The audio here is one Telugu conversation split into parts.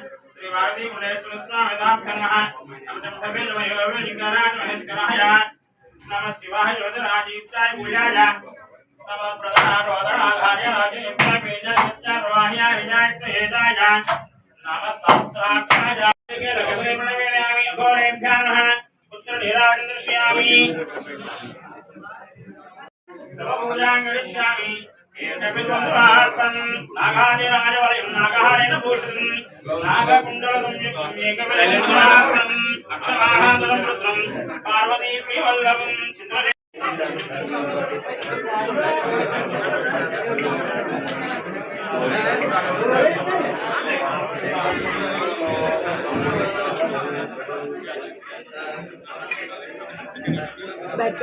त्रिवाड़ी मुले सुरस्वा वेदाप कर्मः अमृतम सभे लोयवे लिंगाराज महेशकराय नमः शिवाय योधराजीताय पूजाय तव प्रदान रोदनाधार्य ఏకవిల్వముపార్పణం నాగాదిరాజవలయం నాగహారేణ భూషితం నాగకుండలం ఏకవిల్వముపార్పణం రుద్రం పార్వతీ వల్లభం బ్యాక్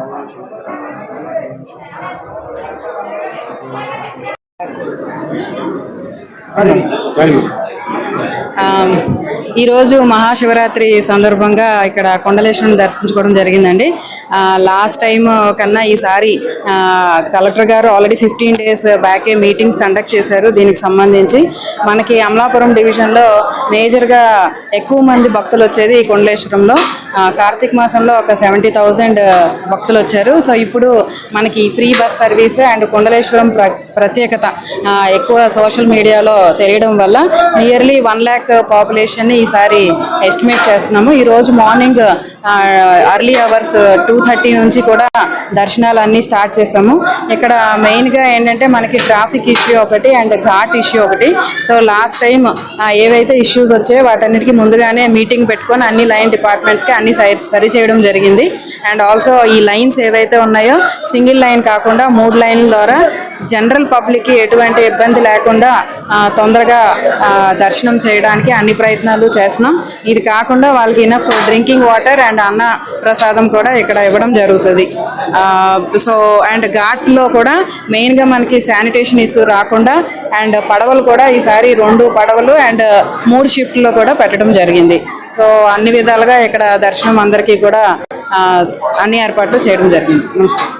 బృహదీయర్వశీయేష ఈరోజు మహాశివరాత్రి సందర్భంగా ఇక్కడ కొండలేశ్వరం దర్శించుకోవడం జరిగిందండి. లాస్ట్ టైం కన్నా ఈసారి కలెక్టర్ గారు ఆల్రెడీ ఫిఫ్టీన్ డేస్ బ్యాకే మీటింగ్స్ కండక్ట్ చేశారు. దీనికి సంబంధించి మనకి అమలాపురం డివిజన్లో మేజర్గా ఎక్కువ మంది భక్తులు వచ్చేది ఈ కొండలేశ్వరంలో. కార్తీక మాసంలో ఒక సెవెంటీ థౌజండ్ భక్తులు వచ్చారు. సో ఇప్పుడు మనకి free bus service and Kondaleswaram ప్ర ప్రత్యేకత ఎక్కువ సోషల్ మీడియాలో తెలియడం వల్ల నియర్లీ వన్ ల్యాక్ పాపులేషన్ని ఈసారి ఎస్టిమేట్ చేస్తున్నాము. ఈరోజు morning early hours two thirty నుంచి కూడా దర్శనాలు అన్నీ స్టార్ట్ చేసాము ఇక్కడ మెయిన్గా ఏంటంటే మనకి ట్రాఫిక్ ఇష్యూ ఒకటి అండ్ ఘాట్ ఇష్యూ ఒకటి. సో లాస్ట్ టైం ఏవైతే ఇష్యూస్ వచ్చాయో వాటన్నిటికీ ముందుగానే మీటింగ్ పెట్టుకొని అన్ని లైన్ డిపార్ట్మెంట్స్కి అన్ని సరి చేయడం జరిగింది. అండ్ ఆల్సో ఈ లైన్స్ ఏవైతే ఉన్నాయో సింగిల్ లైన్ కాకుండా మూడు లైన్ల ద్వారా జనరల్ పబ్లిక్కి ఎటువంటి ఇబ్బంది లేకుండా తొందరగా దర్శనం చేయడానికి అన్ని ప్రయత్నాలు చేస్తున్నాం. ఇది కాకుండా వాళ్ళకి ఇనఫ్ డ్రింకింగ్ వాటర్ అండ్ అన్న ప్రసాదం కూడా ఇక్కడ ఇవ్వడం జరుగుతుంది. సో అండ్ ఘాట్లో కూడా మెయిన్గా మనకి శానిటేషన్ ఇష్యూ రాకుండా అండ్ పడవలు కూడా ఈసారి రెండు పడవలు అండ్ మూడు షిఫ్ట్లో కూడా పెట్టడం జరిగింది. సో అన్ని విధాలుగా ఇక్కడ దర్శనం అందరికీ కూడా అన్ని ఏర్పాట్లు చేయడం జరిగింది. నమస్కారం.